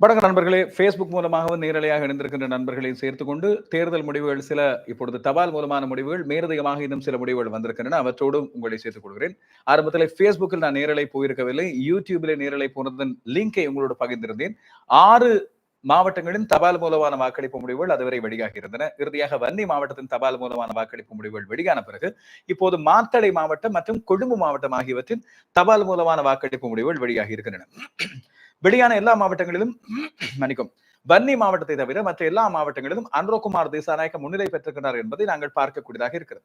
வணக்க நண்பர்களே. ஃபேஸ்புக் மூலமாகவும் நேரலையாக இணைந்திருக்கின்ற நண்பர்களை சேர்த்துக்கொண்டு தேர்தல் முடிவுகள் சில இப்பொழுது தபால் மூலமான முடிவுகள் மேலதிகமாக இன்னும் சில முடிவுகள் வந்திருக்கின்றன. அவற்றோடும் உங்களை சேர்த்துக் கொள்கிறேன். ஆரம்பத்தில் ஃபேஸ்புக்கில் நான் நேரலை போயிருக்கவில்லை. யூடியூபில் நேரலை போனதன் லிங்கை உங்களோடு பகிர்ந்திருந்தேன். ஆறு மாவட்டங்களின் தபால் மூலமான வாக்களிப்பு முடிவுகள் அதுவரை வெளியாகி இருந்தன. இறுதியாக வன்னி மாவட்டத்தின் தபால் மூலமான வாக்களிப்பு முடிவுகள் வெளியான பிறகு இப்போது மாத்தளை மாவட்டம் மற்றும் கொழும்பு மாவட்டம் ஆகியவற்றின் தபால் மூலமான வாக்களிப்பு முடிவுகள் வெளியாகி இருக்கின்றன. வெளியான எல்லா மாவட்டங்களிலும் மன்னிக்கும். வன்னி மாவட்டத்தை தவிர மற்ற எல்லா மாவட்டங்களிலும் அன்ரோகுமார் தேசாநாயக்க முன்னிலை பெற்றிருக்கிறார் என்பதை நாங்கள் பார்க்கக்கூடியதாக இருக்கிறது.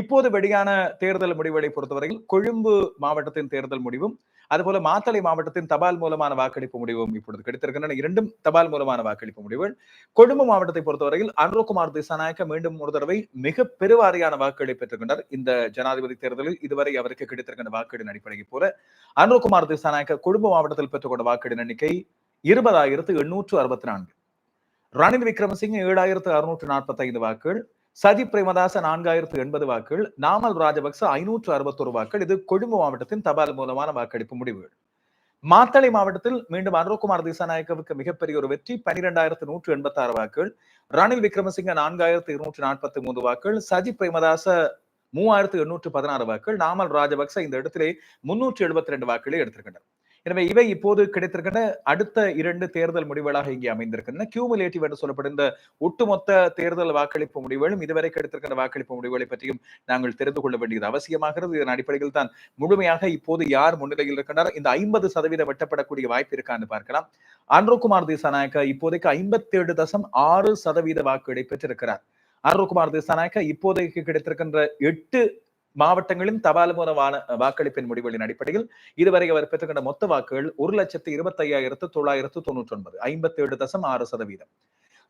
இப்போது வெளியான தேர்தல் முடிவுகளை பொறுத்தவரையில் கொழும்பு மாவட்டத்தின் தேர்தல் முடிவும் அதுபோல மாத்தளை மாவட்டத்தின் தபால் மூலமான வாக்களிப்பு முடிவும் இப்பொழுது கிடைத்திருக்கின்றன. இரண்டும் தபால் மூலமான வாக்களிப்பு முடிவுகள். கொழும்பு மாவட்டத்தை பொறுத்தவரையில் அன்ரோகுமார் திசாநாயக்க மீண்டும் ஒரு தடவை மிக பெருவாரியான வாக்குகளை பெற்றுக்கொண்டார் இந்த ஜனாதிபதி தேர்தலில் இதுவரை அவருக்கு கிடைத்திருக்கின்ற வாக்குகளின் அடிப்படையை போல அன்ரோகுமார் திசாநாயக்க கொழும்பு மாவட்டத்தில் பெற்றுக்கொண்ட வாக்குகளின் எண்ணிக்கை இருபதாயிரத்து எண்ணூற்று அறுபத்தி நான்கு. ரணில் விக்ரமசிங்க ஏழாயிரத்து அறுநூற்று நாற்பத்தி ஐந்து வாக்குகள். சதி பிரேமதாசன் நான்காயிரத்து எண்பது வாக்குகள் நாமல் ராஜபக்ச ஐநூற்று அறுபத்தொரு வாக்குகள். இது கொழும்பு மாவட்டத்தின் தபால் மூலமான வாக்களிப்பு முடிவுகள் மாத்தளை மாவட்டத்தில் மீண்டும் அனுகுமார் திசாநாயக்கவுக்கு மிகப்பெரிய ஒரு வெற்றி பனிரெண்டாயிரத்து நூற்று எண்பத்தி ஆறு வாக்குகள். ரணில் விக்ரமசிங்க நான்காயிரத்து இருநூற்று நாற்பத்தி மூன்று வாக்குகள். சஜி பிரேமதாச மூவாயிரத்து எண்ணூற்று பதினாறு வாக்குகள். நாமல் ராஜபக்ச இந்த இடத்திலே முன்னூற்று எழுபத்தி ரெண்டு வாக்குகளை எடுத்திருக்கின்றனர் எனவே இவை இப்போது கிடைத்திருக்கின்ற அடுத்த இரண்டு தேர்தல் முடிவுகளாக இங்கே அமைந்திருக்கின்றன. கியூமுலேட்டிவ் என்று சொல்லப்படுகின்ற ஒட்டுமொத்த தேர்தல் வாக்களிப்பு முடிவுகளும் இதுவரை கிடைத்திருக்கின்ற வாக்களிப்பு முடிவுகளை பற்றியும் நாங்கள் தெரிந்து கொள்ள வேண்டியது அவசியமாகிறது. இதன் அடிப்படையில் தான் முழுமையாக இப்போது யார் முன்னிலையில் இருக்கின்றனர் இந்த ஐம்பது சதவீதம் வெட்டப்படக்கூடிய வாய்ப்பு இருக்கான்னு பார்க்கலாம். அன்ரோகுமார் திசாநாயக்க இப்போதைக்கு ஐம்பத்தி ஏழு தசம் ஆறு சதவீத வாக்குகளை பெற்றிருக்கிறார் அருண்குமார் திசாநாயக்க இப்போதைக்கு கிடைத்திருக்கின்ற எட்டு மாவட்டங்களின் தபால் மூலமான வாக்களிப்பின் முடிவுகளின் அடிப்படையில் இதுவரை அவர் பெற்றுக்கொண்ட மொத்த வாக்குகள் ஒரு லட்சத்து இருபத்தி ஐயாயிரத்து தொள்ளாயிரத்து தொண்ணூற்றி ஒன்பது ஐம்பத்தி ஏழு தசம் ஆறு சதவீதம்.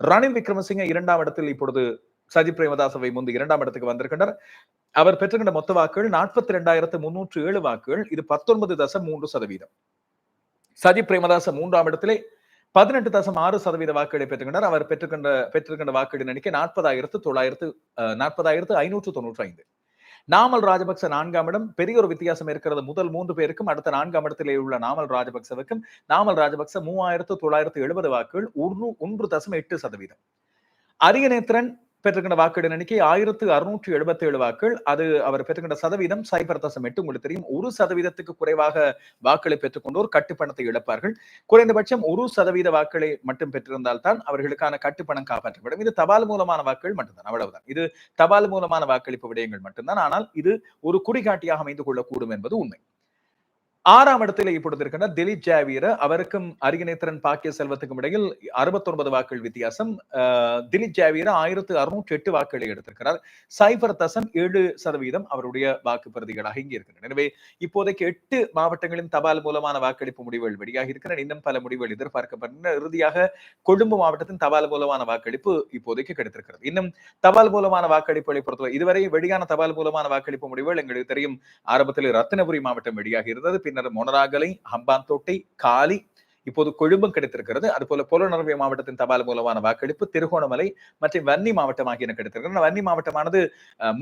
ரணில் விக்ரமசிங்க இரண்டாம் இடத்தில் இப்பொழுது சஜித் பிரேமதாசவை முன்பு இரண்டாம் இடத்துக்கு வந்திருக்கின்றனர் அவர் பெற்றுக்கொண்ட மொத்த வாக்குகள் நாற்பத்தி ரெண்டாயிரத்து முன்னூற்று ஏழு வாக்குகள் இது பத்தொன்பது தசம் மூன்று சதவீதம். சஜித் பிரேமதாச மூன்றாம் இடத்திலே பதினெட்டு தசம் ஆறு சதவீத வாக்குகளை பெற்றுக்கொண்டார். அவர் பெற்றுக்கொண்ட பெற்றுக்கொண்ட வாக்குகளின் எண்ணிக்கை நாற்பதாயிரத்து தொள்ளாயிரத்து நாற்பதாயிரத்து ஐநூற்று தொண்ணூற்றி ஐந்து. நாமல் ராஜபக்ச நான்காம் இடம். பெரிய ஒரு வித்தியாசம் இருக்கிறது. முதல் மூன்று பேருக்கும் அடுத்த நான்காம் இடத்திலே உள்ள நாமல் ராஜபக்சவுக்கும் நாமல் ராஜபக்ச மூவாயிரத்து தொள்ளாயிரத்து எழுபது வாக்குகள் ஒன்று ஒன்று தசம் எட்டு சதவீதம். அரியநேத்திரன் பெற்றுக்கின்ற வாக்குகள் எண்ணிக்கை ஆயிரத்து அறுநூற்று எழுபத்தி ஏழு வாக்குகள். அது அவர் பெற்றுக்கின்ற சதவீதம் சைபர் தசம் எட்டு. உங்களுக்கு தெரியும் ஒரு சதவீதத்துக்கு குறைவாக வாக்களை பெற்றுக்கொண்டோர் கட்டுப்பணத்தை இழப்பார்கள். குறைந்தபட்சம் ஒரு சதவீத வாக்களை மட்டும் பெற்றிருந்தால் தான் அவர்களுக்கான கட்டுப்பணம் காப்பாற்றப்படும். இது தபால் மூலமான வாக்குகள் மட்டும்தான் அவ்வளவுதான். இது தபால் மூலமான வாக்களிப்பு விடயங்கள் மட்டும்தான். ஆனால் இது ஒரு குறிகாட்டியாக அமைந்து கொள்ளக்கூடும் என்பது உண்மை. ஆறாம் இடத்தில் இப்பொழுது இருக்கின்ற திலீப் ஜாவீர அவருக்கும் அரியநேத்திரன் பாக்கிய செல்வத்துக்கும் இடையில் அறுபத்தி ஒன்பது வாக்குகள் வித்தியாசம். திலீப் ஜாவீர ஆயிரத்து அறுநூற்றி எட்டு வாக்குகளை எடுத்திருக்கிறார். சைபர் தசம் ஏழு சதவீதம் அவருடைய வாக்கு பிரதிகளாக இங்கே இருக்கின்றன. எனவே இப்போதைக்கு எட்டு மாவட்டங்களின் தபால் மூலமான வாக்களிப்பு முடிவுகள் வெளியாகி இருக்கிறன இன்னும் பல முடிவுகள் எதிர்பார்க்கப்படுகின்றன. இறுதியாக கொழும்பு மாவட்டத்தின் தபால் மூலமான வாக்களிப்பு இப்போதைக்கு கிடைத்திருக்கிறது. இன்னும் தபால் மூலமான வாக்களிப்புகளை பொறுத்தவரை இதுவரை வெளியான தபால் மூலமான வாக்களிப்பு முடிவுகள் எங்களுக்கு தெரியும். ஆரம்பத்தில் ரத்தினபுரி மாவட்டம் வெளியாகி இருந்தது. பின்னர் மொனராகலை ஹம்பாந்தோட்டை காலி இப்போது கொழும்பும் கிடைத்திருக்கிறது. அதுபோல புலனறுவை மாவட்டத்தின் தபால் மூலமான வாக்களிப்பு திருகோணமலை மற்றும் வன்னி மாவட்டம் ஆகியன கிடைத்திருக்கிறது. வன்னி மாவட்டமானது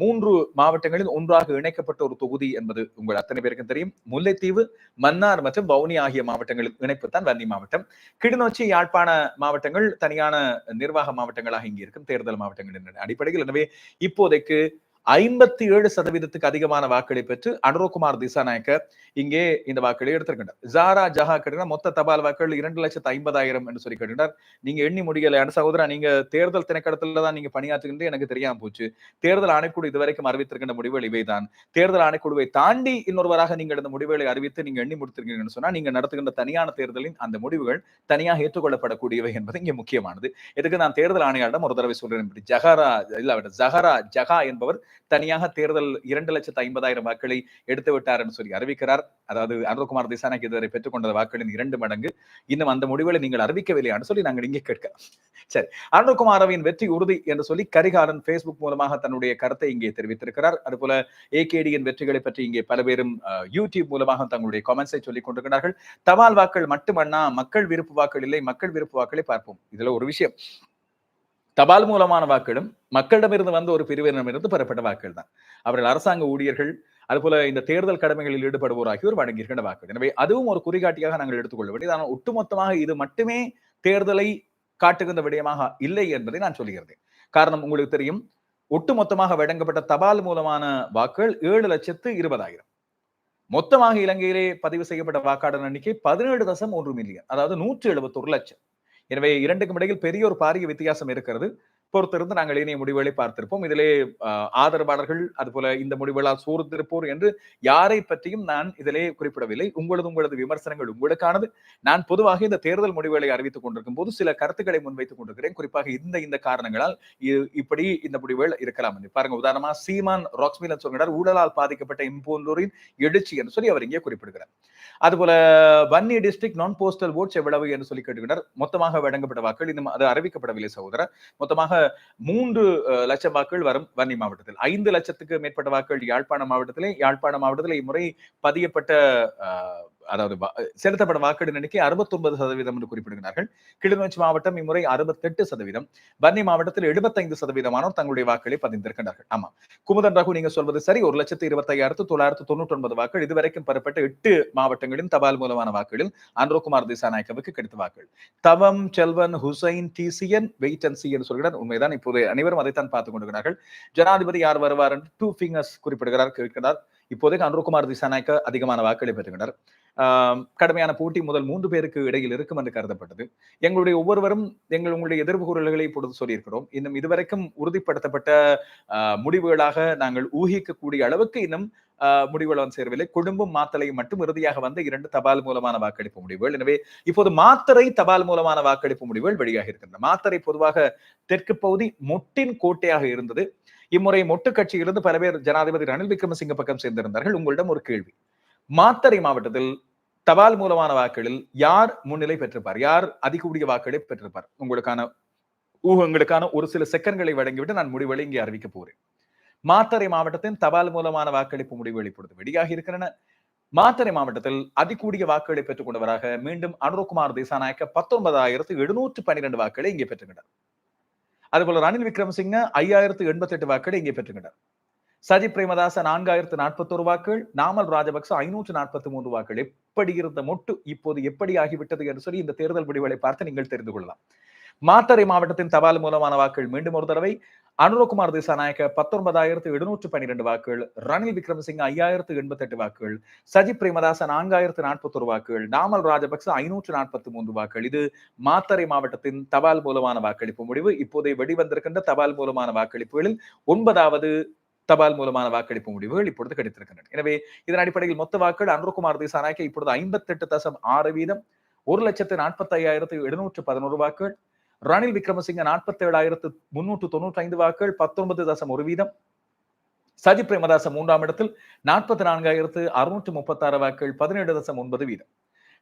மூன்று மாவட்டங்களில் ஒன்றாக இணைக்கப்பட்ட ஒரு தொகுதி என்பது உங்கள் அத்தனை பேருக்கும் தெரியும். முல்லைத்தீவு மன்னார் மற்றும் வவுனி ஆகிய மாவட்டங்களில் இணைப்பு தான் வன்னி மாவட்டம். கிளிநொச்சி யாழ்ப்பாண மாவட்டங்கள் தனியான நிர்வாக மாவட்டங்களாக இங்கே இருக்கும். தேர்தல் மாவட்டங்கள் அடிப்படையில். எனவே இப்போதைக்கு ஐம்பத்தி ஏழு சதவீதத்துக்கு அதிகமான வாக்களை பெற்று அனுரகுமார் திசாநாயக்க இங்கே இந்த வாக்களை எடுத்திருக்கின்றார். ஜாரா ஜஹா கேட்டீங்கன்னா மொத்த தபால் வாக்குகள் இரண்டு லட்சத்து ஐம்பதாயிரம் என்று சொல்லி கேட்டுட்டார் நீங்க எண்ணி முடியல. சகோதரா நீங்க தேர்தல் திணைக்கடத்துல தான் நீங்க பணியாற்றுகின்ற எனக்கு தெரியாம போச்சு. தேர்தல் ஆணைக்குழு இதுவரைக்கும் அறிவித்திருக்கின்ற முடிவுகள் இவைதான். தேர்தல் ஆணைக்குழுவை தாண்டி இன்னொருவராக நீங்கள் இந்த முடிவுகளை அறிவித்து நீங்க எண்ணி முடித்திருக்கீங்கன்னு சொன்னா நீங்க நடத்துகின்ற தனியான தேர்தலின் அந்த முடிவுகள் தனியாக ஏற்றுக்கொள்ளப்படக்கூடியவை என்பது இங்கே முக்கியமானது. இதுக்கு நான் தேர்தல் ஆணையாளரிடம் ஒரு தடவை சொல்றேன். ஜஹரா இல்ல ஜஹரா ஜஹா என்பவர் தனியாக தேர்தல் இரண்டு லட்சத்து ஐம்பதாயிரம் வாக்களை எடுத்து விட்டார் என்று சொல்லி அறிவிக்கிறார். அதாவது அனுரகுமார் திசானாக்கு இதுவரை பெற்றுக்கொண்ட வாக்களின் இரண்டு மடங்கு இன்னும் அந்த முடிவுகளை நீங்கள் அறிவிக்கவில்லையான்னு சொல்லி நாங்கள் இங்கே கேட்க சரி. அனுரகுமாரவின் வெற்றி உறுதி என்று சொல்லி கரிகாலன் பேஸ்புக் மூலமாக தன்னுடைய கருத்தை இங்கே தெரிவித்திருக்கிறார். அதுபோல ஏகேடியின் வெற்றிகளை பற்றி இங்கே பல பேரும் யூடியூப் மூலமாக தங்களுடைய கமெண்ட்ஸை சொல்லிக் கொண்டிருக்கிறார்கள். தபால் வாக்கள் மட்டுமண்ணா மக்கள் விருப்பு வாக்கள் இல்லை மக்கள் விருப்பு வாக்களை பார்ப்போம். இதுல ஒரு விஷயம். தபால் மூலமான வாக்களும் மக்களிடமிருந்து வந்த ஒரு பிரிவினரிடமிருந்து பெறப்பட்ட வாக்குகள் தான் அவர்கள் அரசாங்க ஊழியர்கள் அதுபோல இந்த தேர்தல் கடமைகளில் ஈடுபடுவோர் ஆகியோர் வழங்கியிருக்கின்ற வாக்குகள். எனவே அதுவும் ஒரு குறிகாட்டியாக நாங்கள் எடுத்துக்கொள்ள வேண்டியது. ஆனால் ஒட்டுமொத்தமாக இது மட்டுமே தேர்தலை காட்டுகின்ற விடயமாக இல்லை என்பதை நான் சொல்லுகிறேன். காரணம் உங்களுக்கு தெரியும் ஒட்டுமொத்தமாக வழங்கப்பட்ட தபால் மூலமான வாக்குகள் ஏழு லட்சத்து இருபதாயிரம். மொத்தமாக இலங்கையிலே பதிவு செய்யப்பட்ட வாக்காளர் எண்ணிக்கை பதினேழு தசம் ஒன்று மில்லியன் அதாவது நூற்றி எழுபத்தொரு லட்சம். எனவே இரண்டுக்கும் இடையில் பெரிய ஒரு பாரிய வித்தியாசம் இருக்கிறது. பொறுத்திருந்து நாங்கள் இணைய முடிவுகளை பார்த்திருப்போம். இதிலே ஆதரவாளர்கள் அதுபோல இந்த முடிவுகளால் சோர்ந்திருப்போர் என்று யாரை பற்றியும் நான் இதிலே குறிப்பிடவில்லை. உங்களது உங்களது விமர்சனங்கள் உங்களுக்கானது. நான் பொதுவாக இந்த தேர்தல் முடிவுகளை அறிவித்துக் கொண்டிருக்கும் போது சில கருத்துக்களை முன்வைத்துக் கொண்டிருக்கிறேன். குறிப்பாக இந்த இந்த காரணங்களால் இப்படி இந்த முடிவுகள் இருக்கலாம் என்று. பாருங்க உதாரணமா சீமான் ராக்ஸ்மிலன் சொல்கிறார் ஊழலால் பாதிக்கப்பட்ட இம்போந்தூரின் எழுச்சி என்று சொல்லி அவர் இங்கே குறிப்பிடுகிறார். அதுபோல வன்னி டிஸ்ட்ரிக்ட் நான் போஸ்டல் ஓட்ஸ் எவ்வளவு என்று சொல்லி கேட்டுக்கிறார் மொத்தமாக வழங்கப்பட்ட வாக்கள் இன்னும் அது அறிவிக்கப்படவில்லை சகோதரர். மொத்தமாக மூன்று லட்சம் வாக்குகள் வரும் வன்னி மாவட்டத்தில். ஐந்து லட்சத்துக்கு மேற்பட்ட வாக்குகள் யாழ்ப்பாண மாவட்டத்திலே யாழ்ப்பாண மாவட்டத்தில் இம்முறை பதியப்பட்ட அதாவது செலுத்தப்பட்ட வாக்குகளின் எண்ணிக்கை அறுபத்தி ஒன்பது சதவீதம் என்று குறிப்பிடுகிறார்கள். கிளிநொச்சி மாவட்டம் இம்முறை அறுபத்தெட்டு சதவீதம். பன்னி மாவட்டத்தில் எழுபத்தைந்து சதவீதமானோர் தங்களுடைய வாக்குகளை பதிந்திருக்கிறார்கள் ஆமா குமுதன் ரகு நீங்க சொல்வது சரி. ஒரு லட்சத்து இருபத்தையாயிரத்து தொள்ளாயிரத்து தொண்ணூற்றி ஒன்பது வாக்குகள் இதுவரைக்கும் பெறப்பட்ட எட்டு மாவட்டங்களின் தபால் மூலமான வாக்குகளில் அன்ரோகுமார் திசாநாயக்கவுக்கு கிடைத்த வாக்குகள். Thavam Selvan Hussain DCN wait and see என்று சொல்கிறார். உண்மைதான். இப்போது அனைவரும் அதைத்தான் பார்த்துக் கொண்டிருக்கிறார்கள். ஜனாதிபதி யார் வருவார் என்று டூ ஃபிங்கர்ஸ் குறிப்பிடுகிறார் கேட்கிறார். இப்போதைக்கு அனுர்குமார் திசாநாயக்க அதிகமான வாக்குகளை பெற்றுகிறார் கடுமையான போட்டி முதல் மூன்று பேருக்கு இடையில் இருக்கும் என்று கருதப்பட்டது. எங்களுடைய ஒவ்வொருவரும் எங்கள் உங்களுடைய எதிர்ப்பு குரல்களை இப்பொழுது சொல்லியிருக்கிறோம். இன்னும் இதுவரைக்கும் உறுதிப்படுத்தப்பட்ட முடிவுகளாக நாங்கள் ஊகிக்கக்கூடிய அளவுக்கு இன்னும் முடிவுகள் வந்து சேரவில்லை. குடும்பம் மாத்தலை மட்டும் இறுதியாக வந்த இரண்டு தபால் மூலமான வாக்களிப்பு முடிவுகள். எனவே இப்போது மாத்தரை தபால் மூலமான வாக்களிப்பு முடிவுகள் வெளியாக இருக்கின்றன மாத்தரை பொதுவாக தெற்கு பகுதி முட்டின் கோட்டையாக இருந்தது. இம்முறை மொட்டு கட்சியிலிருந்து பல பேர் ஜனாதிபதி ரணில் விக்ரமசிங்க பக்கம் சேர்ந்திருந்தார்கள். உங்களிடம் ஒரு கேள்வி. மாத்தரை மாவட்டத்தில் தபால் மூலமான வாக்குகளில் யார் முன்னிலை பெற்றிருப்பார்? யார் அதிகூடிய வாக்குகளை பெற்றிருப்பார்? உங்களுக்கான ஊகங்களுக்கான ஒரு சில செகண்ட்களை வழங்கிவிட்டு நான் முடிவுகளை இங்கே அறிவிக்க போறேன் மாத்தறை மாவட்டத்தின் தபால் மூலமான வாக்களிப்பு முடிவுகள் இப்பொழுது வெளியாக இருக்கின்றன. மாத்தறை மாவட்டத்தில் அதிகூடிய வாக்குகளை பெற்றுக் கொண்டவராக மீண்டும் அனுரகுமார் தேசாநாயக்க பத்தொன்பதாயிரத்து எழுநூற்று பன்னிரண்டு வாக்குகளை இங்கே பெற்றுக்கின்றார் அதுபோல ரணில் விக்ரமசிங்க ஐயாயிரத்து எண்பத்தி எட்டு வாக்குகள் இங்கே பெற்றுக்கிட்டார். சஜி பிரேமதாச நான்காயிரத்து நாற்பத்தோரு வாக்குகள் நாமல் ராஜபக்ச ஐநூற்று நாற்பத்தி மூன்று வாக்குகள். எப்படி இருந்த மொட்டு இப்போது எப்படி ஆகிவிட்டது என்று சொல்லி இந்த தேர்தல் முடிவுகளை பார்த்து நீங்கள் தெரிந்து கொள்ளலாம். மாத்தறை மாவட்டத்தின் தபால் மூலமான வாக்குகள் மீண்டும் ஒரு தடவை. அனுரகுமார் திசாநாயக்க பத்தொன்பதாயிரத்து எழுநூற்று பன்னிரெண்டு வாக்குகள். ரணில் விக்ரமசிங்க ஐயாயிரத்து எண்பத்தி எட்டு வாக்குகள். சஜித் பிரேமதாச நான்காயிரத்து நாற்பத்தொரு வாக்குகள். நாமல் ராஜபக்ச ஐநூற்று நாற்பத்தி மூன்று வாக்குகள். இது மாத்தறை மாவட்டத்தின் தபால் மூலமான வாக்களிப்பு முடிவு. இப்போதை வெளிவந்திருக்கின்ற தபால் மூலமான வாக்களிப்புகளில் ஒன்பதாவது தபால் மூலமான வாக்களிப்பு முடிவுகள் இப்பொழுது கிடைத்திருக்கின்றன. எனவே இதன் அடிப்படையில் மொத்த வாக்குகள் அனுரகுமார் திசாநாயக்க இப்பொழுது ஐம்பத்தி எட்டு தசம் ஆறு வீதம். ஒரு லட்சத்து நாற்பத்தி ஐயாயிரத்து எழுநூற்று பதினோரு வாக்குகள். ரணில் விக்ரமசிங்க நாற்பத்தி ஏழாயிரத்து முன்னூற்று தொண்ணூற்றி ஐந்து வாக்குகள் பத்தொன்பது தசம் ஒரு வீதம். சஜி பிரேமதாச மூன்றாம் இடத்தில் நாற்பத்தி நான்காயிரத்து அறுநூற்று முப்பத்தாறு வாக்குகள் பதினேழு தசம் ஒன்பது வீதம்.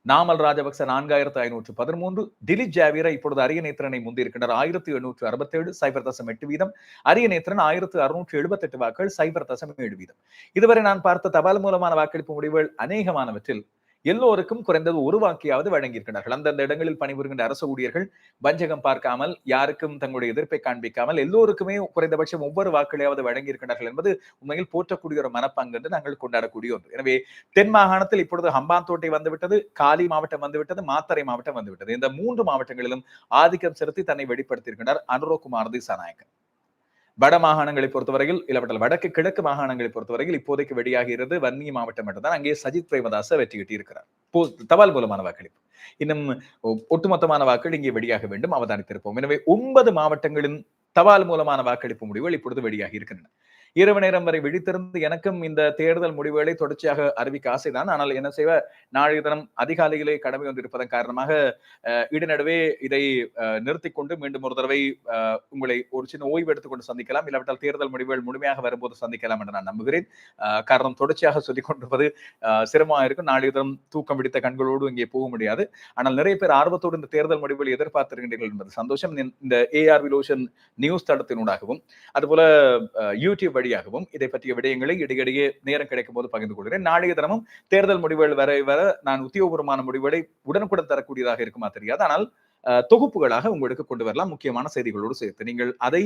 நாமல் ராஜபக்ச நான்காயிரத்து ஐநூற்று பதிமூன்று. திலீப் ஜாவீர இப்பொழுது அரிய நேத்திரனை முந்தியிருக்கின்றனர் ஆயிரத்தி எழுநூற்று அறுபத்தேழு சைபர் தசம் எட்டு வீதம். அரிய நேத்திரன் ஆயிரத்து அறுநூற்று எழுபத்தி எட்டு வாக்குகள் சைபர் தசம் ஏழு வீதம். இதுவரை நான் பார்த்த தபால் மூலமான வாக்களிப்பு முடிவுகள் அநேகமானவற்றில் எல்லோருக்கும் குறைந்தது ஒரு வாக்கியாவது வழங்கியிருக்கிறார்கள். அந்தந்த இடங்களில் பணிபுரிகின்ற அரசு ஊழியர்கள் வஞ்சகம் பார்க்காமல் யாருக்கும் தங்களுடைய எதிர்ப்பை காண்பிக்காமல் எல்லோருக்குமே குறைந்தபட்சம் ஒவ்வொரு வாக்குகளையாவது வழங்கியிருக்கிறார்கள் என்பது உண்மையில் போற்றக்கூடிய ஒரு மனப்பங்கு என்று நாங்கள் கொண்டாடக்கூடிய ஒன்று. எனவே தென் மாகாணத்தில் இப்பொழுது ஹம்பாந்தோட்டை வந்துவிட்டது காலி மாவட்டம் வந்துவிட்டது மாத்தரை மாவட்டம் வந்துவிட்டது. இந்த மூன்று மாவட்டங்களிலும் ஆதிக்கம் செலுத்தி தன்னை வெளிப்படுத்தியிருக்கிறார் அனுரோகுமார் திசாநாயக்கன். வட மாகாணங்களை பொறுத்தவரையில் இல்லப்பட்ட வடக்கு கிழக்கு மாகாணங்களை பொறுத்தவரையில் இப்போதைக்கு வெளியாகிறது வன்னி மாவட்டம் மட்டும்தான். அங்கே சஜித் பிரேமதாச வெற்றி கிட்டியிருக்கிறார் தபால் மூலமான வாக்களிப்பு. இன்னும் ஒட்டுமொத்தமான வாக்குகள் இங்கே வெளியாக வேண்டும் அவதானித்திருப்போம். எனவே ஒன்பது மாவட்டங்களின் தபால் மூலமான வாக்களிப்பு முடிவுகள் இப்பொழுது வெளியாகி இருக்கின்றன. இரவு நேரம் வரை விழித்திருந்து எனக்கும் இந்த தேர்தல் முடிவுகளை தொடர்ச்சியாக அறிவிக்க ஆசைதான். ஆனால் என்ன செய்வ? நாளைய தினம் அதிகாலையிலே கடமை வந்திருப்பதன் காரணமாக இடைநடுவே இதை நிறுத்தி கொண்டு மீண்டும் ஒரு தடவை உங்களை ஒரு சின்ன ஓய்வு எடுத்துக்கொண்டு சந்திக்கலாம். இல்லாவிட்டால் தேர்தல் முடிவுகள் முழுமையாக வரும்போது சந்திக்கலாம் என்று நான் நம்புகிறேன். காரணம் தொடர்ச்சியாக சொல்லிக் கொண்டிருப்பது சிரமமாக இருக்கும். நாளைய தினம் தூக்கம் விடுத்த கண்களோடு இங்கே போக முடியாது. ஆனால் நிறைய பேர் ஆர்வத்தோடு இந்த தேர்தல் முடிவுகள் எதிர்பார்த்திருக்கின்றீர்கள் என்பது சந்தோஷம். இந்த ஏஆர் விலோஷன் நியூஸ் தடத்தினூடாகவும் அதுபோல யூடியூப் வழியாகவும் இதை பற்றிய விடயங்களை இடையிடையே நேரம் கிடைக்கும் போது பகிர்ந்து கொள்கிறேன். நாளைய தினமும் தேர்தல் முடிவுகள் வரை வர நான் உத்தியோகபூர்வமான முடிவுகளை உடனுக்குடன் தரக்கூடியதாக இருக்குமா தெரியாது. ஆனால் தொகுப்புகளாக உங்களுக்கு கொண்டு வரலாம். முக்கியமான செய்திகளோடு சேர்த்து நீங்கள் அதை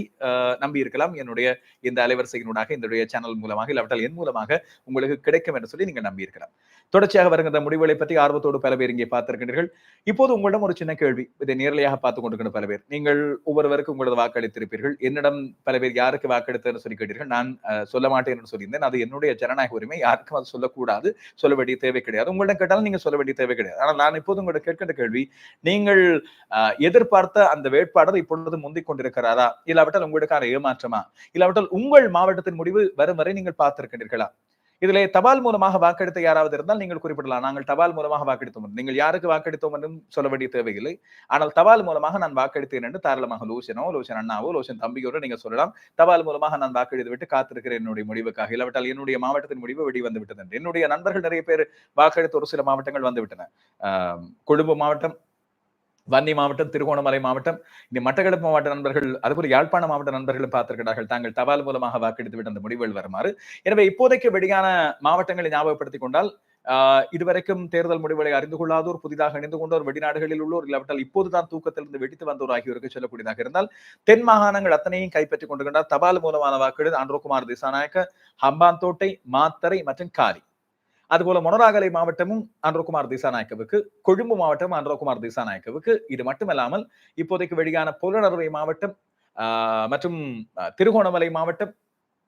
நம்பி இருக்கலாம். என்னுடைய இந்த அலைவரிசையினூடாக என்னுடைய சேனல் மூலமாக இல்லாவிட்டால் என் மூலமாக உங்களுக்கு கிடைக்கும் என்று சொல்லி நீங்கள் நம்பி இருக்கலாம். தொடர்ச்சியாக வருகின்ற முடிவுகளை பற்றி ஆர்வத்தோடு பல பேர் இங்கே பார்த்திருக்கிறீர்கள் இப்போது உங்களிடம் ஒரு சின்ன கேள்வி. இதை நேரலையாக பார்த்துக் கொண்டிருக்கிற பல பேர். நீங்கள் ஒவ்வொருவருக்கும் உங்களது வாக்களித்திருப்பீர்கள். என்னிடம் பல பேர் யாருக்கு வாக்களித்தன்னு சொல்லி கேட்டீர்கள். நான் அஹ், சொல்ல மாட்டேன் என்று சொல்லியிருந்தேன். அது என்னுடைய ஜனநாயக உரிமை. யாருக்கும் அது சொல்லக்கூடாது. சொல்ல வேண்டிய தேவை கிடையாது. உங்களிடம் கேட்டாலும் நீங்க சொல்ல வேண்டிய தேவை கிடையாது. ஆனால் நான் இப்போது உங்களிடம் கேட்கின்ற கேள்வி நீங்கள் எதிர்பார்த்த அந்த வேட்பாளர் இப்பொழுது முந்திக் கொண்டிருக்கிறாரா? இல்லாவிட்டால் உங்களுக்கான ஏமாற்றமா? இல்லாவிட்டால் உங்கள் மாவட்டத்தின் முடிவு வரும் வரை நீங்கள் பார்த்திருக்கின்றீர்களா? இதிலே தபால் மூலமாக வாக்கெடுத்த யாராவது இருந்தால் நீங்கள் குறிப்பிடலாம். நாங்கள் தபால் மூலமாக வாக்கெடுத்தோம் நீங்கள் யாருக்கு வாக்கெடுத்தோம் என்றும் சொல்ல வேண்டிய தேவையில்லை. ஆனால் தபால் மூலமாக நான் வாக்கெடுத்தேன் என்று தாராளமாக லோசனோ லோசன் அண்ணாவோ லோசன் தம்பியோட நீங்க சொல்லலாம். தபால் மூலமாக நான் வாக்கெடுத்து விட்டு காத்திருக்கிறேன் என்னுடைய முடிவுக்காக. இல்லாவிட்டால் என்னுடைய மாவட்டத்தின் முடிவு வெடி வந்து விட்டது என்னுடைய நண்பர்கள் நிறைய பேர் வாக்கெடுத்து ஒரு சில மாவட்டங்கள் வந்துவிட்டன கொழும்பு மாவட்டம் வன்னி மாவட்டம் திருகோணமலை மாவட்டம் இந்த மட்டக்களப்பு மாவட்ட நண்பர்கள் அதுபோல யாழ்ப்பாண மாவட்ட நண்பர்களும் பார்த்திருக்கிறார்கள். தாங்கள் தபால் மூலமாக வாக்கெடுத்து விட்டு அந்த முடிவுகள் வருமாறு. எனவே இப்போதைக்கு வெளியான மாவட்டங்களை ஞாபகப்படுத்திக் கொண்டால் ஆஹ் இதுவரைக்கும் தேர்தல் முடிவுகளை அறிந்து கொள்ளாதோர் புதிதாக இணைந்து கொண்டோர் வெளிநாடுகளில் உள்ளோர் இல்லாவிட்டால் இப்போதுதான் தூக்கத்திலிருந்து வெடித்து வந்தோர் ஆகியோருக்கு சொல்லக்கூடியதாக இருந்தால் தென் மாகாணங்கள் அத்தனையும் கைப்பற்றிக் கொண்டிருக்கின்றார் தபால் மூலமான வாக்கெடு அன்ரோகுமார் திசாநாயக்க ஹம்பாந்தோட்டை மாத்தரை மற்றும் காலி. அதுபோல மொனராகலை மாவட்டமும் அன்றகுமார் திசாநாயக்கவுக்கு கொழும்பு மாவட்டம் அன்றகுமார் திசாநாயக்கவுக்கு இது மட்டுமல்லாமல் இப்போதைக்கு வெளியான புலனறுவை மாவட்டம் மற்றும் திருகோணமலை மாவட்டம்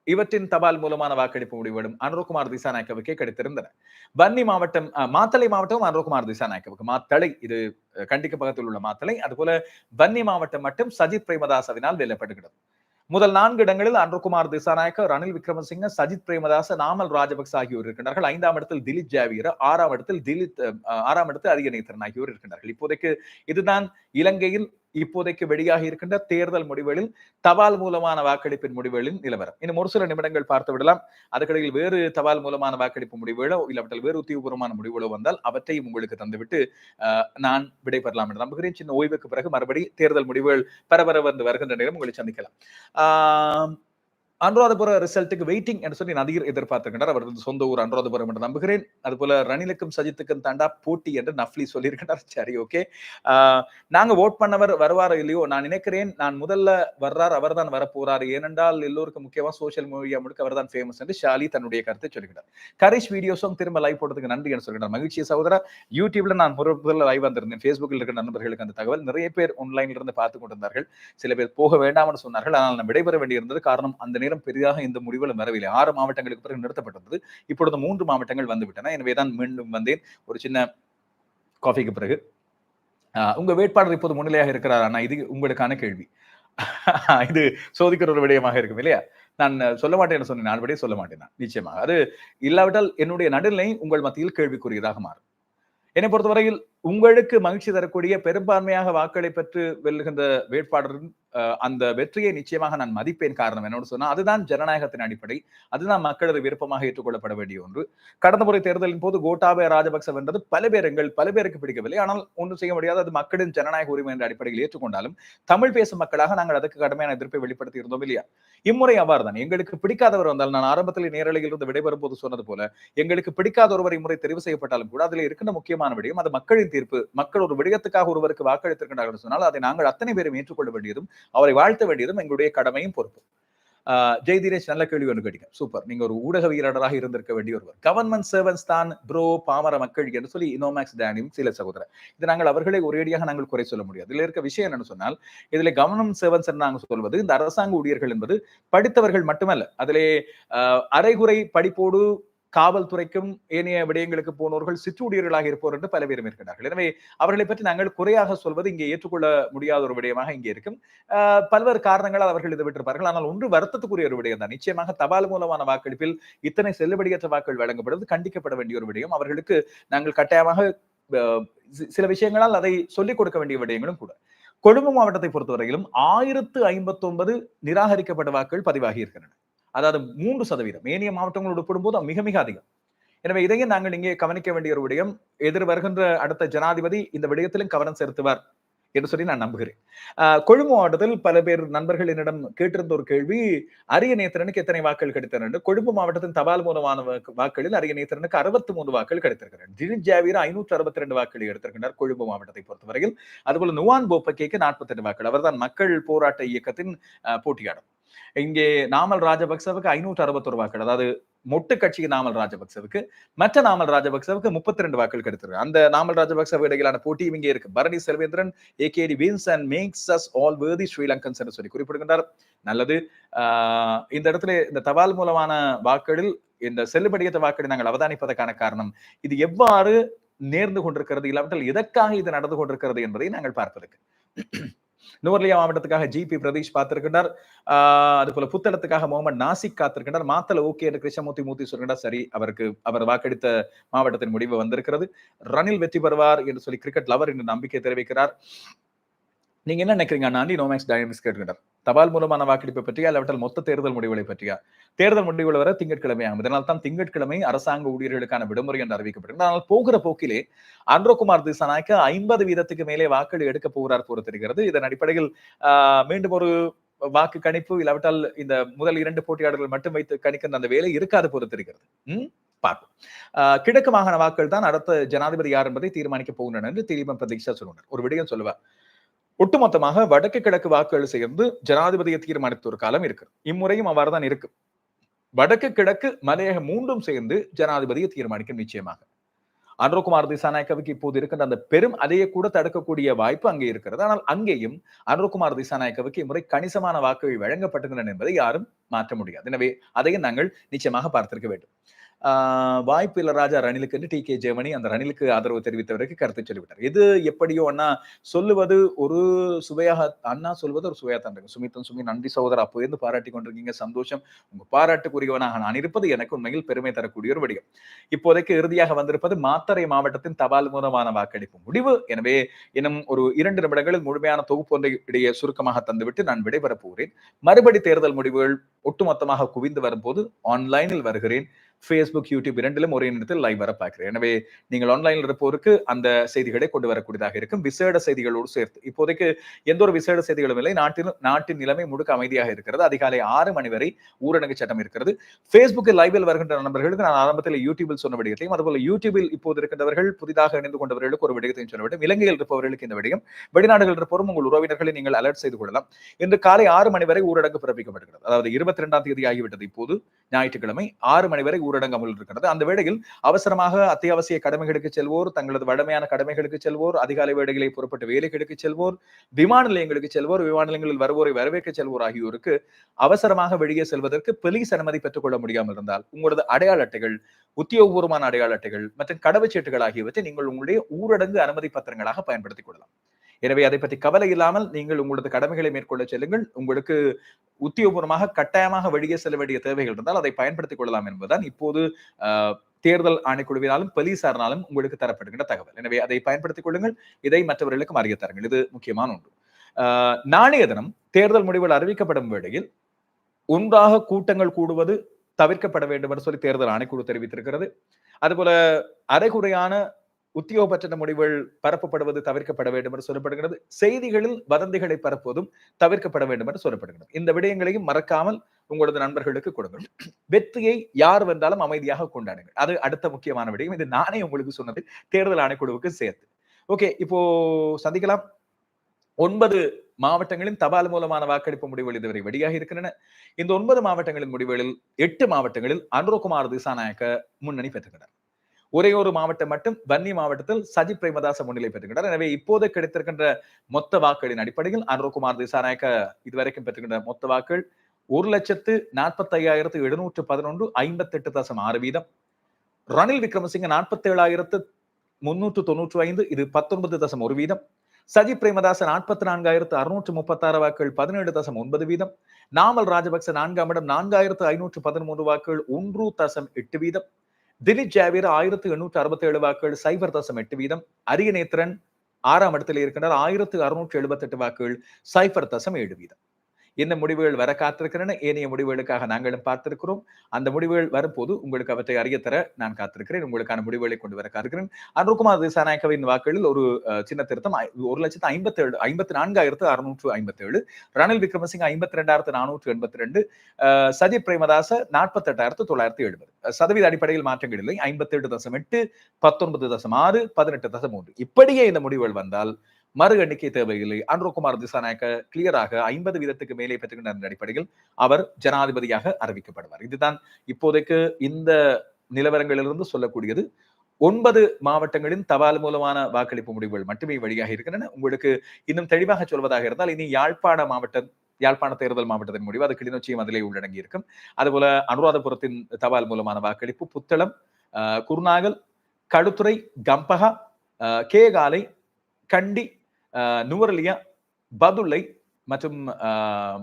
இவற்றின் தபால் மூலமான வாக்கெடுப்பு முடிவுகளும் அனுரகுமார் திசாநாயக்கவுக்கே கிடைத்திருந்தன. வன்னி மாவட்டம் மாத்தளை மாவட்டம் அனுரகுமார் திசாநாயக்கவுக்கு. மாத்தளை இது கண்டிக்கு பக்கத்தில் உள்ள மாத்தளை. அதுபோல வன்னி மாவட்டம் மட்டும் சஜித் பிரேமதாசவினால் வெல்லப்படுகிறது முதல் நான்கு இடங்களில் அன்ருகுமார் திசாநாயக்க ரணில் விக்ரமசிங்க சஜித் பிரேமதாச நாமல் ராஜபக்ச ஆகியோர் இருக்கின்றார்கள் ஐந்தாம் இடத்தில் திலீப் ஜாவீர ஆறாம் இடத்தில் திலீப் ஆறாம் இடத்தில் அதிக நேத்திரன் ஆகியோர் இருக்கின்றார்கள் இப்போதைக்கு இதுதான் இலங்கையில் இப்போதைக்கு வெளியாகி இருக்கின்ற தேர்தல் முடிவுகளில் தபால் மூலமான வாக்கெடுப்பின் முடிவுகளின் நிலவரம். இன்னும் ஒரு சில நிமிடங்கள் பார்த்து விடலாம். அதுக்கிடையில் வேறு தபால் மூலமான வாக்கெடுப்பு முடிவுகளோ இல்லாவிட்டால் வேறு உத்தியோகபூர்வமான முடிவுகளோ வந்தால் அவற்றையும் உங்களுக்கு தந்துவிட்டு நான் விடைபெறலாம் என்று நம்புகிறேன். சின்ன ஓய்வுக்கு பிறகு மறுபடி தேர்தல் முடிவுகள் பரபரவந்து வருகின்ற நேரம் உங்களை சந்திக்கலாம். ஆஹ் அனுராதபுர ரிசல்ட்டுக்கு வெயிட்டிங் என்று சொல்லி நதிகர் எதிர்பார்த்திருக்கின்றார் அவர் சொந்த ஊர் அனுராதபுரம் என்று நம்புகிறேன். அதுபோல ரணிலுக்கும் சஜித்துக்கும் தாண்டா போட்டி என்று நஃப்லி சொல்லியிருக்கிறார். சரி ஓகே நாங்க ஓட் பண்ணவர் வருவாரோ இல்லையோ நான் நினைக்கிறேன். நான் முதல்ல வர்றார் அவர் தான் வரப்போறாரு. ஏனென்றால் எல்லோருக்கும் முக்கியமா சோஷியல் மீடியா முழுக்க அவர் தான் ஃபேமஸ் என்று ஷாலி தன்னுடைய கருத்தை சொல்கிறார் கரிஷ் வீடியோஸும் திரும்ப லைவ் போட்டதுக்கு நன்றி என்று சொல்கிறார் மகிழ்ச்சி சகோதரா யூடியூப்ல நான் ஒரு முதல்ல லைவ் வந்திருந்தேன். ஃபேஸ்புக்கில் இருக்கிற நண்பர்களுக்கு அந்த தகவல் நிறைய பேர் ஆன்லைன்ல இருந்து பார்த்து கொண்டிருந்தார்கள். சில பேர் போக வேண்டாம் என்று சொன்னார்கள். ஆனால் நான் விடைபெற வேண்டியிருந்தது காரணம் அந்த நேரம் நேரம் பெரிதாக இந்த முடிவுகளும் வரவில்லை. ஆறு மாவட்டங்களுக்கு பிறகு நிறுத்தப்பட்டிருந்தது. இப்பொழுது மூன்று மாவட்டங்கள் வந்துவிட்டன. எனவே தான் மீண்டும் வந்தேன். ஒரு சின்ன காஃபிக்கு பிறகு. உங்க வேட்பாளர் இப்போது முன்னிலையாக இருக்கிறார்? ஆனா இது உங்களுக்கான கேள்வி. இது சோதிக்கிற ஒரு விடயமாக இருக்கும் இல்லையா? நான் சொல்ல மாட்டேன் சொன்னேன். நான் விடையே சொல்ல மாட்டேன் நிச்சயமாக. அது இல்லாவிட்டால் என்னுடைய நடுநிலை உங்கள் மத்தியில் கேள்விக்குரியதாக மாறும். என்னை பொறுத்தவரையில் உங்களுக்கு மகிழ்ச்சி தரக்கூடிய பெரும்பான்மையாக வாக்களை பெற்று வெல்லுகின்ற வேட்பாளரின் அந்த வெற்றியை நிச்சயமாக நான் மதிப்பேன் காரணம் என்னோடு சொன்னா அதுதான் ஜனநாயகத்தின் அடிப்படை. அதுதான் மக்களது விருப்பமாக ஏற்றுக்கொள்ளப்பட வேண்டிய ஒன்று. கடந்த முறை தேர்தலின் போது கோட்டாபய ராஜபக்ச வென்றது பல பேர் எங்கள் பல பேருக்கு பிடிக்கவில்லை. ஆனால் ஒன்றும் செய்ய முடியாது. அது மக்களின் ஜனநாயக உரிமை என்ற அடிப்படையில் ஏற்றுக்கொண்டாலும் தமிழ் பேசும் மக்களாக நாங்கள் அதுக்கு கடுமையான எதிர்ப்பை வெளிப்படுத்தி இருந்தோம் இல்லையா? இம்முறை அவ்வாறு தான். எங்களுக்கு பிடிக்காதவர் வந்தால் நான் ஆரம்பத்தில் நேரலையில் இருந்து விடைபெறும் போது சொன்னது போல எங்களுக்கு பிடிக்காத ஒருவர் இம்முறை தெரிவு செய்யப்பட்டாலும் கூட அதில் இருக்கின்ற முக்கியமான விடயம் அது மக்களின் தீர்ப்பு மக்கள் ஒரு விடயத்துக்காக ஒருவருக்கு வாக்களித்திருக்கிறார்கள் சொன்னால் அதை நாங்கள் அத்தனை பேரும் ஏற்றுக்கொள்ள வேண்டியதும் அவரை வாழ்த்த வேண்டியதும் எங்களுடைய கடமையும் பொறுப்பும் ஜெய் தினேஷ் நல்ல கேள்வி ஒன்று கேட்டீங்க. சூப்பர். நீங்க ஒரு ஊடகவியலாளராக இருந்திருக்க வேண்டிய ஒருவர். கவர்மெண்ட் சர்வன்ஸ் தான் ப்ரோ பாமர மக்கள் என்று சொல்லி இனோமேக்ஸ் டேனியும் சில சகோதரர். இது நாங்கள் அவர்களை ஒரேடியாக நாங்கள் குறை சொல்ல முடியாது. இதுல இருக்க விஷயம் என்னன்னு சொன்னால் இதுல கவர்மெண்ட் சர்வன்ஸ் என்று நாங்கள் சொல்வது இந்த அரசாங்க ஊழியர்கள் என்பது படித்தவர்கள் மட்டுமல்ல. அதிலே அரைகுறை படிப்போடு காவல்துறைக்கும் ஏனைய விடயங்களுக்கு போனவர்கள் சிற்றூழியர்களாக இருப்போர் என்று பல பேரும் இருக்கிறார்கள் எனவே அவர்களை பற்றி நாங்கள் குறையாக சொல்வது இங்கே ஏற்றுக்கொள்ள முடியாத ஒரு விடயமாக இங்கே இருக்கும். பல்வேறு காரணங்களால் அவர்கள் இதை விட்டிருப்பார்கள். ஆனால் ஒன்று வருத்தத்துக்குரிய ஒரு விடயம் தான். நிச்சயமாக தபால் மூலமான வாக்களிப்பில் இத்தனை செல்லுபடியற்ற வாக்கள் வழங்கப்படுவது கண்டிக்கப்பட வேண்டிய ஒரு விடயம். அவர்களுக்கு நாங்கள் கட்டாயமாக சில விஷயங்களால் அதை சொல்லிக் கொடுக்க வேண்டிய விடயங்களும் கூட. கொழும்பு மாவட்டத்தை பொறுத்தவரையிலும் ஆயிரத்து ஐம்பத்தி ஒன்பது நிராகரிக்கப்பட்ட வாக்குகள் பதிவாகி இருக்கின்றன. அதாவது மூன்று சதவீதம். ஏனைய மாவட்டங்களோடு ஒப்பிடும்போது மிக மிக அதிகம். எனவே இதையும் நாங்கள் இங்கே கவனிக்க வேண்டிய ஒரு விடயம். எதிர் வருகின்ற அடுத்த ஜனாதிபதி இந்த விடயத்திலும் கவனம் செலுத்துவார் என்று சொல்லி நான் நம்புகிறேன். ஆஹ் கொழும்பு மாவட்டத்தில் பல பேர் நண்பர்கள் என்னிடம் கேட்டிருந்த ஒரு கேள்வி அரிய நேத்திரனுக்கு எத்தனை வாக்கள் கிடைத்தன கொழும்பு மாவட்டத்தின் தபால் மூலமான வாக்கு- வாக்களில் அரிய நேத்திரனுக்கு அறுபத்தி மூன்று வாக்கள் கிடைத்திருக்கிறார் திலீப் ஜாவீர் ஐநூற்று அறுபத்தி ரெண்டு வாக்களை எடுத்திருக்கிறார் கொழும்பு மாவட்டத்தை பொறுத்தவரையில். அதுபோல நுவான் போப்பக்கேக்கு நாற்பத்தி ரெண்டு வாக்கள் அவர்தான் மக்கள் போராட்ட இயக்கத்தின் ஆஹ், போட்டியாளர். இங்கே நாமல் ராஜபக்சவுக்கு ஐநூற்று அறுபத்தொரு வாக்கள் அதாவது மொட்டு கட்சிக்கு நாமல் ராஜபக்சவுக்கு மற்ற நாமல் ராஜபக்சவுக்கு முப்பத்தி ரெண்டு வாக்கள் கிடைத்திருக்கு அந்த நாமல் ராஜபக்சவுக்கு இடையிலான போட்டி இங்கே இருக்கு. Barani Selvendran AKD wins and makes us all worthy Sri Lankans என்று சொல்லி குறிப்பிடுகின்றார். நல்லது. ஆஹ் இந்த இடத்துல இந்த தபால் மூலமான வாக்களில் இந்த செல்லுபடியத்த வாக்களை நாங்கள் அவதானிப்பதற்கான காரணம். இது எவ்வாறு நேர்ந்து கொண்டிருக்கிறது இல்லாவிட்டால் எதற்காக இது நடந்து கொண்டிருக்கிறது என்பதை நாங்கள் பார்ப்பதற்கு. நுவர்லியா மாவட்டத்துக்காக ஜிபி பிரதீஷ் பார்த்திருக்கின்றார். ஆஹ் அது போல புத்தளத்துக்காக முகமது நாசிக் காத்திருக்கின்றார். மாத்தல ஓகே என்று கிருஷ்ணமூர்த்தி மூர்த்தி சொல்கின்றார். சரி அவருக்கு அவர் வாக்களித்த மாவட்டத்தின் முடிவு வந்திருக்கிறது. ரணில் வெற்றி பெறுவார் என்று சொல்லி கிரிக்கெட் லவர் என்று நம்பிக்கை தெரிவிக்கிறார். நீங்க என்ன நினைக்கிறீங்க? அண்ணாண்டி நோமேக்ஸ் டைனமிக்ஸ் கேட்கின்றார் தபால் மூலமான வாக்கெடுப்பை பற்றியா? இல்லாவிட்டால் மொத்த தேர்தல் முடிவுகளை பற்றியா? தேர்தல் முடிவுகள் வர திங்கட்கிழமை ஆகும். இதனால் தான் திங்கட்கிழமை அரசாங்க ஊழியர்களுக்கான விடுமுறை என்று அறிவிக்கப்பட்டது ஆனால் போகிற போக்கிலே அன்ரோகுமார் திசாநாயக்க ஐம்பது வீதத்துக்கு மேலே வாக்கள் எடுக்க போகிறார் போல தெரிகிறது. இதன் அடிப்படையில் ஆஹ், மீண்டும் ஒரு வாக்கு கணிப்பு இல்லாவிட்டால் இந்த முதல் இரண்டு போட்டியாளர்கள் மட்டும் வைத்து கணிக்கின்ற அந்த வேலை இருக்காது போல தெரிகிறது. பார்ப்போம். கிழக்கு மாகாண வாக்கள் தான் அடுத்த ஜனாதிபதி யார் என்பதை தீர்மானிக்க போகின்றனர் என்று திலீபன் பிரதீஷா சொல்லுவார் ஒரு விடயம் சொல்லுவார். ஒட்டுமொத்தமாக வடக்கு கிழக்கு வாக்குகள் சேர்ந்து ஜனாதிபதியை தீர்மானித்த ஒரு காலம் இருக்கு. இம்முறையும் அவ்வாறு தான் இருக்கு. வடக்கு கிழக்கு மலையக மூன்றும் சேர்ந்து ஜனாதிபதியை தீர்மானிக்கும் நிச்சயமாக. அனுரகுமார் திசாநாயக்கவுக்கு இப்போது இருக்கின்ற அந்த பெரும் அதையே கூட தடுக்கக்கூடிய வாய்ப்பு அங்கே இருக்கிறது. ஆனால் அங்கேயும் அனுரகுமார் திசாநாயக்கவுக்கு இம்முறை கணிசமான வாக்குகள் வழங்கப்பட்டுள்ளன என்பதை யாரும் மாற்ற முடியாது. எனவே அதையும் நாங்கள் நிச்சயமாக பார்த்திருக்க வேண்டும். வாய்ப்பு இல்ல ராஜா ரணிலுக்கு என்று டி. கே. ஜெயமணி அந்த ரணிலுக்கு ஆதரவு தெரிவித்தவருக்கு கருத்து சொல்லிவிட்டார். எது எப்படியோ அண்ணா சொல்லுவது ஒரு சுவையாக அண்ணா சொல்வது ஒரு சுவையாக தான் இருக்கு. சுமித்தன் சுமி நன்றி சகோதரா அப்போயிருந்து பாராட்டி கொண்டிருக்கீங்க சந்தோஷம். உங்க பாராட்டுக்குரியவனாக நான் இருப்பது எனக்கு உண்மையில் பெருமை தரக்கூடிய ஒரு வடிவம். இப்போதைக்கு இறுதியாக வந்திருப்பது மாத்தறை மாவட்டத்தின் தபால் மூலமான வாக்களிப்பு முடிவு. எனவே இன்னும் ஒரு இரண்டு நிமிடங்களில் முழுமையான தொகுப்பு ஒன்றை இடையே சுருக்கமாக தந்துவிட்டு நான் விடைபெறப் போகிறேன். மறுபடி தேர்தல் முடிவுகள் ஒட்டுமொத்தமாக குவிந்து வரும்போது ஆன்லைனில் வருகிறேன். ஃபேஸ்புக் யூடியூப் இரண்டிலும் ஒரே நேரத்தில் லைவ் வர பார்க்கிறேன். எனவே நீங்கள் ஆன்லைனில் இருப்போருக்கு அந்த செய்திகளை கொண்டு வரக்கூடியதாக இருக்கும். விசேட செய்திகளோடு சேர்த்து இப்போதைக்கு எந்த ஒரு விசேட செய்திகளும் இல்லை. நாட்டின் நாட்டின் நிலைமை முழுக்க அமைதியாக இருக்கிறது. அதிகாலை ஆறு மணி வரை ஊரடங்கு சட்டம் இருக்கிறது. ஃபேஸ்புக்கில் லைவில் வருகின்ற நண்பர்களுக்கு நான் ஆரம்பத்தில் யூடியூபில் சொன்ன விடயத்தையும் அதுபோல யூடியூபில் இப்போது இருக்கின்றவர்கள் புதிதாக இணைந்து கொண்டவர்களுக்கு ஒரு விடயத்தையும் சொல்ல வேண்டும் இலங்கையில் இருப்பவர்களுக்கு இந்த விடயம் வெளிநாடுகள் இருப்பவரும் உங்கள் உறவினர்களை நீங்கள் அலர்ட் செய்து கொள்ளலாம். இன்று காலை ஆறு மணி வரை ஊரடங்கு பிறப்பிக்கப்படுகிறது. அதாவது இருபத்தி ரெண்டாம் தேதி ஆகிவிட்டது. இப்போது ஞாயிற்றுக்கிழமை ஆறு மணி வரை ஊரடங்கு அமல் இருக்கிறது. அந்த வேளையில் அவசரமாக அத்தியாவசிய கடமைகளுக்கு செல்வோர் தங்களது வழமையான கடமைகளுக்கு செல்வோர் அதிகாலை வேடைகளை புறப்பட்டு வேலைகளுக்கு செல்வோர் விமான நிலையங்களுக்கு செல்வோர் விமான நிலையங்களில் வருவோரை வரவேற்க செல்வோர் ஆகியோருக்கு அவசரமாக வெளியே செல்வதற்கு போலீஸ் அனுமதி பெற்றுக்கொள்ள முடியாமல் இருந்தால் உங்களது அடையாள அட்டைகள் உத்தியோகபூர்வமான அடையாள அட்டைகள் மற்றும் கடவுச்சீட்டுகள் ஆகியவற்றை நீங்கள் உங்களுடைய ஊரடங்கு அனுமதி பத்திரங்களாக பயன்படுத்திக் கொள்ளலாம். எனவே அதை பற்றி கவலை இல்லாமல் நீங்கள் உங்களது கடமைகளை மேற்கொள்ள செல்லுங்கள். உங்களுக்கு உத்தியோகபூர்வமாக கட்டாயமாக வெளியே செல்ல வேண்டிய தேவைகள் இருந்தால் அதை பயன்படுத்திக் கொள்ளலாம் என்பதுதான் இப்போது ஆஹ், தேர்தல் ஆணைக்குழுவினாலும் போலீசாரினாலும் உங்களுக்கு தரப்படுகின்ற தகவல். எனவே அதை பயன்படுத்திக் கொள்ளுங்கள். இதை மற்றவர்களுக்கும் அறிய தருங்கள். இது முக்கியமான ஒன்று. ஆஹ், நாளைய தினம் தேர்தல் முடிவுகள் அறிவிக்கப்படும் வேளையில் ஒன்றாக கூட்டங்கள் கூடுவது தவிர்க்கப்பட வேண்டும் என்று சொல்லி தேர்தல் ஆணைக்குழு தெரிவித்திருக்கிறது. அதுபோல அரைகுறையான உத்தியோகபற்ற முடிவுகள் பரப்பப்படுவது தவிர்க்கப்பட வேண்டும் என்று சொல்லப்படுகிறது. செய்திகளில் வதந்திகளை பரப்புவதும் தவிர்க்கப்பட வேண்டும் என்று சொல்லப்படுகிறது. இந்த விடயங்களையும் மறக்காமல் உங்களது நண்பர்களுக்கு கொடுங்கள். வெற்றியை யார் வந்தாலும் அமைதியாக கொண்டாடுங்கள். அது அடுத்த முக்கியமான விடயம். இது நானே உங்களுக்கு சொன்னது தேர்தல் ஆணைக்குழுவுக்கு சேர்த்து. ஓகே இப்போ சந்திக்கலாம். ஒன்பது மாவட்டங்களின் தபால் மூலமான வாக்கெடுப்பு முடிவுகள் இதுவரை வெளியாக இருக்கின்றன. இந்த ஒன்பது மாவட்டங்களின் முடிவுகளில் எட்டு மாவட்டங்களில் அனுரகுமார் திசாநாயக்க முன்னணி பெற்றுகிறார் ஒரே ஒரு மாவட்டம் மட்டும் வன்னி மாவட்டத்தில் சஜித் பிரேமதாச முன்னிலை பெற்றுகின்றார் எனவே இப்போது கிடைத்திருக்கின்ற மொத்த வாக்குகளின் அடிப்படையில் அனுரகுமார் திசாநாயக்க இதுவரைக்கும் பெற்றுகின்ற மொத்த வாக்குகள் ஒரு லட்சத்து நாற்பத்தி ஐயாயிரத்து எழுநூற்று பதினொன்று ஐம்பத்தி எட்டு தசம் ஆறு வீதம். ரணில் விக்ரமசிங்க நாற்பத்தி ஏழாயிரத்து முன்னூற்று தொன்னூற்று ஐந்து இது பத்தொன்பது தசம் ஒரு வீதம். சஜி பிரேமதாச நாற்பத்தி நான்காயிரத்து அறுநூற்று முப்பத்தாறு வாக்குகள் பதினேழு தசம் ஒன்பது வீதம். நாமல் ராஜபக்ச நான்காம் இடம் நான்காயிரத்து ஐநூற்று பதிமூன்று வாக்குகள் ஒன்று தசம் எட்டு வீதம். திலீப் ஜாவீர் ஆயிரத்தி எண்ணூற்றி அறுபத்தி ஏழு வாக்குகள் சைபர் தசம் எட்டு வீதம். அரியநேத்திரன் ஆறாம் இடத்தில் இருக்கின்றார். ஆயிரத்து அறுநூற்றி எழுபத்தி எட்டு வாக்குகள் சைபர் தசம் ஏழு வீதம். என்ன முடிவுகள் வர காத்திருக்கின்றன ஏனைய முடிவுகளுக்காக நாங்களும் பார்த்திருக்கிறோம். அந்த முடிவுகள் வரும்போது உங்களுக்கு அவற்றை அறியத்தர நான் காத்திருக்கிறேன். உங்களுக்கான முடிவுகளை கொண்டு வர காத்திருக்கிறேன். அருண்குமார் திசாநாயக்கவின் வாக்குகளில் ஒரு சின்ன திருத்தம். ஒரு லட்சத்து ஐம்பத்தி ஏழு ஐம்பத்தி நான்காயிரத்து அறுநூற்று ஐம்பத்தி ஏழு ரணில் விக்ரமசிங்க ஐம்பத்தி ரெண்டாயிரத்து நானூற்று எண்பத்தி ரெண்டு சஜித் பிரேமதாச நாற்பத்தி எட்டாயிரத்து தொள்ளாயிரத்து எழுபது. சதவீத அடிப்படையில் மாற்றங்கள் இல்லை. ஐம்பத்தி எட்டு தசம் எட்டு பத்தொன்பது தசம் ஆறு பதினெட்டு தசம் மூன்று. இப்படியே இந்த முடிவுகள் வந்தால் மறு எண்ணிக்கை தேவையில்லை. அன்ருகுமார் திசாநாயக்க கிளியராக ஐம்பது வீதத்துக்கு மேலே பெற்றுகின்ற அடிப்படையில் அவர் ஜனாதிபதியாக அறிவிக்கப்படுவார். இதுதான் இப்போதைக்கு இந்த நிலவரங்களிலிருந்து சொல்லக்கூடியது. ஒன்பது மாவட்டங்களின் தபால் மூலமான வாக்களிப்பு முடிவுகள் மட்டுமே வழியாக இருக்கின்றன. உங்களுக்கு இன்னும் தெளிவாக சொல்வதாக இருந்தால் இனி யாழ்ப்பாண மாவட்டம் யாழ்ப்பாண தேர்தல் மாவட்டத்தின் முடிவு அது கிளிநொச்சியும் அதிலே உள்ளடங்கி இருக்கும். அதுபோல அனுராதபுரத்தின் தபால் மூலமான வாக்களிப்பு புத்தளம் குருநாகல் களுத்துறை கம்பகா கேகாலை கண்டி நுவரலியா பதுலை மற்றும் அஹ்,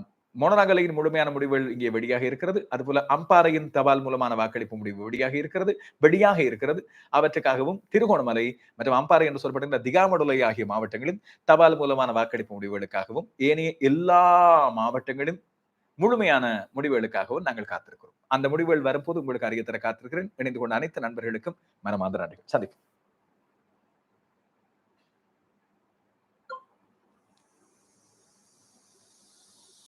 முழுமையான முடிவுகள் இங்கே வெளியாக இருக்கிறது. அதுபோல அம்பாறையின் தபால் மூலமான வாக்களிப்பு முடிவு வெளியாக இருக்கிறது வெளியாக இருக்கிறது. அவற்றுக்காகவும் திருகோணமலை மற்றும் அம்பாறை என்று சொல்லப்படுகின்ற திகாமடுலை ஆகிய மாவட்டங்களில் தபால் மூலமான வாக்களிப்பு முடிவுகளுக்காகவும் ஏனைய எல்லா மாவட்டங்களிலும் முழுமையான முடிவுகளுக்காகவும் நாங்கள் காத்திருக்கிறோம். அந்த முடிவுகள் வரும்போது உங்களுக்கு அறிய தர காத்திருக்கிறேன். இணைந்து கொண்ட அனைத்து நண்பர்களுக்கும் மனமார்ந்த நன்றிகள். சந்திப்போம்.